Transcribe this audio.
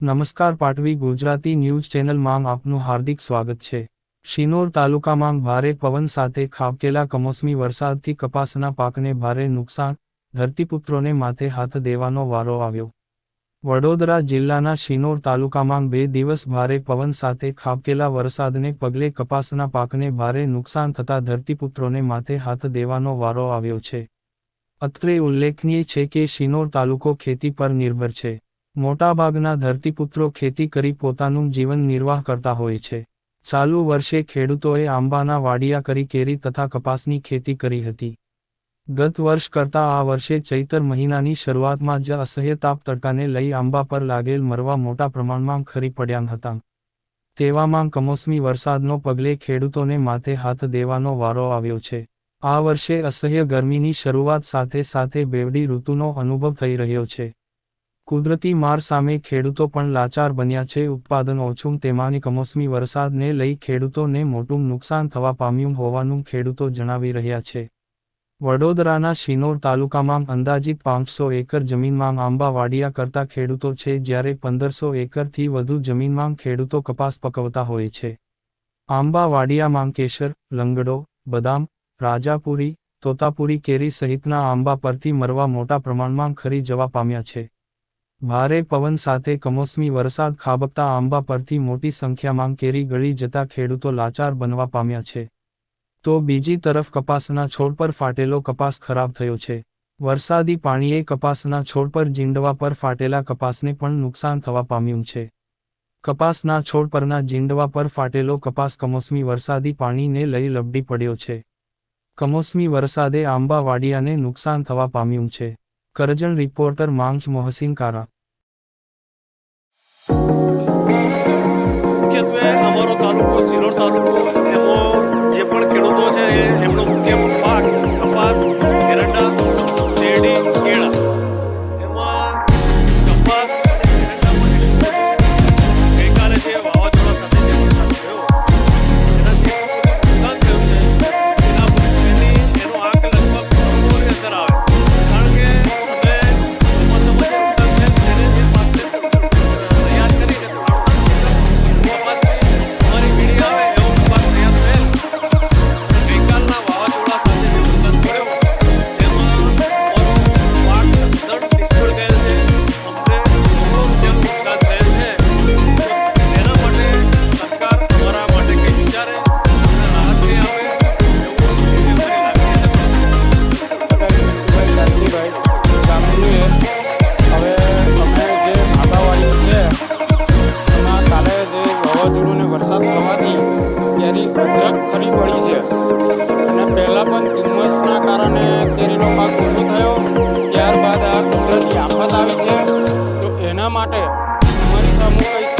નમસ્કાર પાટવી ગુજરાતી ન્યૂઝ ચેનલમાં આપનું હાર્દિક સ્વાગત છે. શિનોર તાલુકામાં ભારે પવન સાથે ખાબકેલા કમોસમી વરસાદથી કપાસના પાકને ભારે નુકસાન, ધરતીપુત્રોને માથે હાથ દેવાનો વારો આવ્યો. વડોદરા જિલ્લાના શિનોર તાલુકામાં બે દિવસ ભારે પવન સાથે ખાબકેલા વરસાદને પગલે કપાસના પાકને ભારે નુકસાન થતા ધરતીપુત્રોને માથે હાથ દેવાનો વારો આવ્યો છે. અત્રે ઉલ્લેખનીય છે કે શિનોર તાલુકો ખેતી પર નિર્ભર છે. મોટાભાગના ધરતીપુત્રો ખેતી કરી પોતાનું જીવન નિર્વાહ કરતા હોય છે. ચાલુ વર્ષે ખેડૂતોએ આંબાના વાડિયા કરી કેરી તથા કપાસની ખેતી કરી હતી. ગત વર્ષ કરતાં આ વર્ષે ચૈતર મહિનાની શરૂઆતમાં જ અસહ્ય તાપ તડકાને લઈ આંબા પર લાગેલ મરવા મોટા પ્રમાણમાં ખરી પડ્યા હતા. તેવામાં કમોસમી વરસાદનો પગલે ખેડૂતોને માથે હાથ દેવાનો વારો આવ્યો છે. આ વર્ષે અસહ્ય ગરમીની શરૂઆત સાથે સાથે બેવડી ઋતુનો અનુભવ થઈ રહ્યો છે. કુદરતી માર સામે ખેડૂતો પણ લાચાર બન્યા છે. ઉત્પાદન ઓછું, તેમાંની કમોસમી વરસાદને લઈ ખેડૂતોને મોટું નુકસાન થવા પામ્યું હોવાનું ખેડૂતો જણાવી રહ્યા છે. વડોદરાના શિનોર તાલુકામાં અંદાજિત પાંચસો એકર જમીનમાં આંબા વાડિયા કરતા ખેડૂતો છે, જ્યારે પંદરસો એકરથી વધુ જમીનમાં ખેડૂતો કપાસ પકવતા હોય છે. આંબા વાડિયામાં કેસર, લંગડો, બદામ, રાજાપુરી, તોતાપુરી કેરી સહિતના આંબા પરથી મરવા મોટા પ્રમાણમાં ખરી જવા પામ્યા છે. ભારે પવન સાથે કમોસમી વરસાદ ખાબકતા આંબા પરથી મોટી સંખ્યામાં કેરી ગળી જતા ખેડૂતો લાચાર બનવા પામ્યા છે. તો બીજી તરફ કપાસના છોડ પર ફાટેલો કપાસ ખરાબ થયો છે. વરસાદી પાણીએ કપાસના છોડ પર જીંડવા પર ફાટેલા કપાસને પણ નુકસાન થવા પામ્યું છે. કપાસના છોડ પરના જીંડવા પર ફાટેલો કપાસ કમોસમી વરસાદી પાણીને લઈ લબડી પડ્યો છે. કમોસમી વરસાદે આંબા વાડિયાને નુકસાન થવા પામ્યું છે. કરજણ રિપોર્ટર માંગ મોહસિન કારા. મુખ્યત્વે અમારો તાલુકો સિરોડ તાલુકો વાવાઝોડું અને વરસાદ થવાથી કેરી અઢળક ખરી પડી છે. અને પહેલાં પણ ધુમ્મસના કારણે કેરીનો પાક ઓછો થયો. ત્યારબાદ આ કુદરતી આફત આવી છે. તો એના માટે અમારી સામે કંઈ